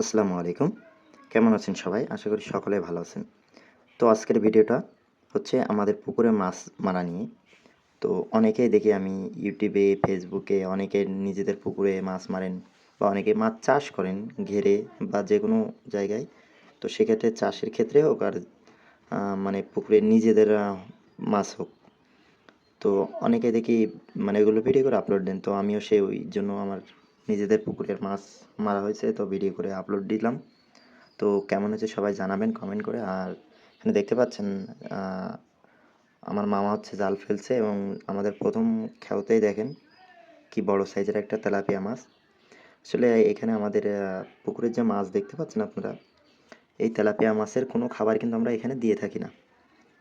আসসালামু আলাইকুম। কেমন আছেন সবাই? আশা করি সকলে ভালো আছেন। তো আজকের ভিডিওটা হচ্ছে আমাদের পুকুরে মাছ মারা নিয়ে। তো অনেকেই দেখি আমি ইউটিউবে, ফেসবুকে অনেকে নিজেদের পুকুরে মাছ মারেন বা অনেকে মাছ চাষ করেন ঘেরে বা যে কোনো জায়গায়। তো সেক্ষেত্রে চাষের ক্ষেত্রে হোক আর মানে পুকুরে নিজেদের মাছ হোক। তো অনেকে দেখি মানে এগুলো ভিডিও করে আপলোড দেন। তো আমিও সেই ওই জন্য আমার নিজেদের পুকুরের মাছ মারা হয়েছে, তো ভিডিও করে আপলোড দিলাম। তো কেমন হয়েছে সবাই জানাবেন কমেন্ট করে। আর এখানে দেখতে পাচ্ছেন আমার মামা হচ্ছে জাল ফেলছে এবং আমাদের প্রথম খেওতেই দেখেন কি বড় সাইজের একটা তেলাপিয়া মাছ। আসলে এখানে আমাদের পুকুরের যে মাছ দেখতে পাচ্ছেন আপনারা, এই তেলাপিয়া মাছের কোনো খাবার কিন্তু আমরা এখানে দিয়ে থাকি না।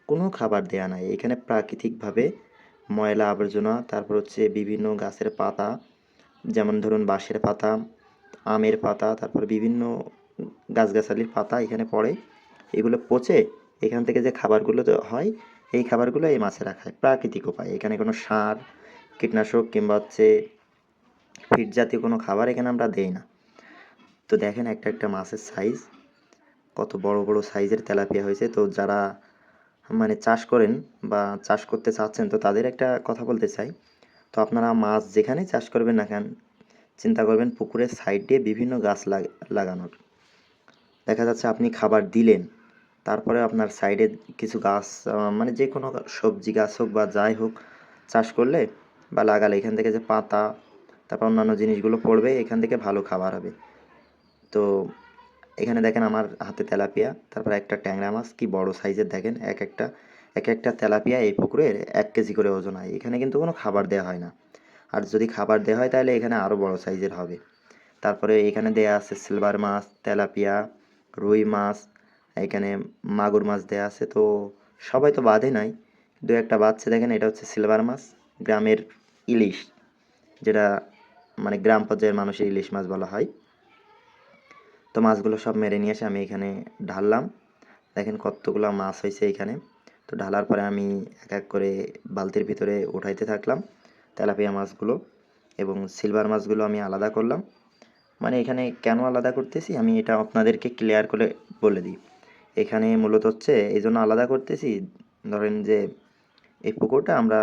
কোনো খাবার দেয়া নাই। এখানে প্রাকৃতিকভাবে ময়লা আবর্জনা, তারপর হচ্ছে বিভিন্ন গাছের পাতা যেমন ধরুন বাঁশের পাতা, আমের পাতা, তারপর বিভিন্ন গাছগাছালির পাতা এখানে পড়ে। এগুলো পচে এখান থেকে যে খাবারগুলো হয়, এই খাবারগুলো এই মাছেরা খায় প্রাকৃতিক উপায়। এখানে কোনো সার, কীটনাশক কিংবা হচ্ছে ফিড জাতীয় কোনো খাবার এখানে আমরা দেই না। তো দেখেন একটা একটা মাছের সাইজ কত বড় বড় সাইজের তেলাপিয়া হয়েছে। তো যারা মানে চাষ করেন বা চাষ করতে চাচ্ছেন, তো তাদের একটা কথা বলতে চাই। তো আপনারা মাছ যেখানেই চাষ করবেন না কেন, চিন্তা করবেন পুকুরের সাইড বিভিন্ন গাছ লাগ- লাগানোর। দেখা যাচ্ছে আপনি খাবার দিলেন, তারপরে আপনার সাইডে কিছু গাছ মানে যে কোনো সবজি গাছ হোক বা যাই হোক চাষ করলে বা লাগালে, এখান থেকে যে পাতা, তারপর অন্যান্য জিনিসগুলো পড়বে, এখান থেকে ভালো খাবার হবে। তো এখানে দেখেন আমার হাতে তেলাপিয়া, তারপর একটা ট্যাংরা মাছ, কি বড় সাইজের দেখেন, এক একটা এক একটা তেলাপিয়া এই পুকুরের এক কেজি করে ওজন হয়। এখানে কিন্তু কোনো খাবার দেওয়া হয় না। আর যদি খাবার দেওয়া হয়, তাহলে এখানে আরও বড় সাইজের হবে। তারপরে এখানে দেয়া আছে সিলভার মাছ, তেলাপিয়া, রুই মাছ, এখানে মাগুর মাছ দেয়া আছে। তো সবাই তো বাদে নাই। দু একটা বাচ্চা দেখেন, এটা হচ্ছে সিলভার মাছ, গ্রামের ইলিশ, যেটা মানে গ্রাম পর্যায়ের মানুষের ইলিশ মাছ বলা হয়। তো মাছগুলো সব মেরে নিয়ে এসে আমি এখানে ঢাললাম। দেখেন কতগুলো মাছ হয়েছে এখানে। তো ঢালার পরে আমি এক এক করে বালতির ভিতরে উঠাইতে থাকলাম তেলাপিয়া মাছগুলো এবং সিলভার মাছগুলো আমি আলাদা করলাম। মানে এখানে কেন আলাদা করতেছি? আমি এটা আপনাদেরকে ক্লিয়ার করে বলে দিই। এখানে মূলত হচ্ছে এই জন্য আলাদা করতেছি। ধরেন যে এই পুকুরটা আমরা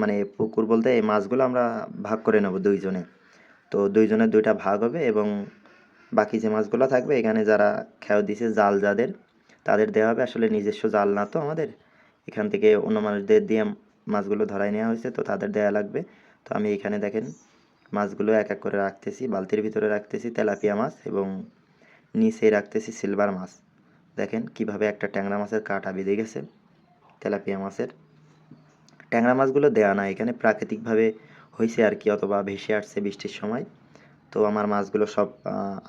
মানে পুকুর বলতে এই মাছগুলো আমরা ভাগ করে নেব দুইজনে। তো দুইজনের দুইটা ভাগ হবে এবং বাকি যে মাছগুলো থাকবে, এখানে যারা খেয়াল দিছে জাল যাদের, তাদের দেওয়া হবে। আসলে নিজস্ব জাল না তো আমাদের। এখান থেকে অন্য মানুষদের দিয়ে মাছগুলো ধরাই নেওয়া হয়েছে, তো তাদের দেয়া লাগবে। তো আমি এখানে দেখেন, মাছগুলো এক এক করে রাখতেছি, বালতির ভিতরে রাখতেছি তেলাপিয়া মাছ এবং নিচে রাখতেছি সিলভার মাছ। দেখেন কীভাবে একটা ট্যাংরা মাছের কাটা বেঁধে গেছে তেলাপিয়া মাছের। ট্যাংরা মাছগুলো দেয়া না এখানে প্রাকৃতিকভাবে হয়েছে আর কি, অথবা ভেসে আসছে বৃষ্টির সময়। তো আমার মাছগুলো সব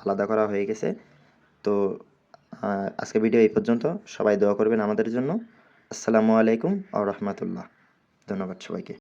আলাদা করা হয়ে গেছে। তো আজকে ভিডিও এই পর্যন্ত। সবাই দোয়া করবেন আমাদের জন্য। আসসালামু আলাইকুম আ রহমতুল্লাহ। ধন্যবাদ সবাইকে।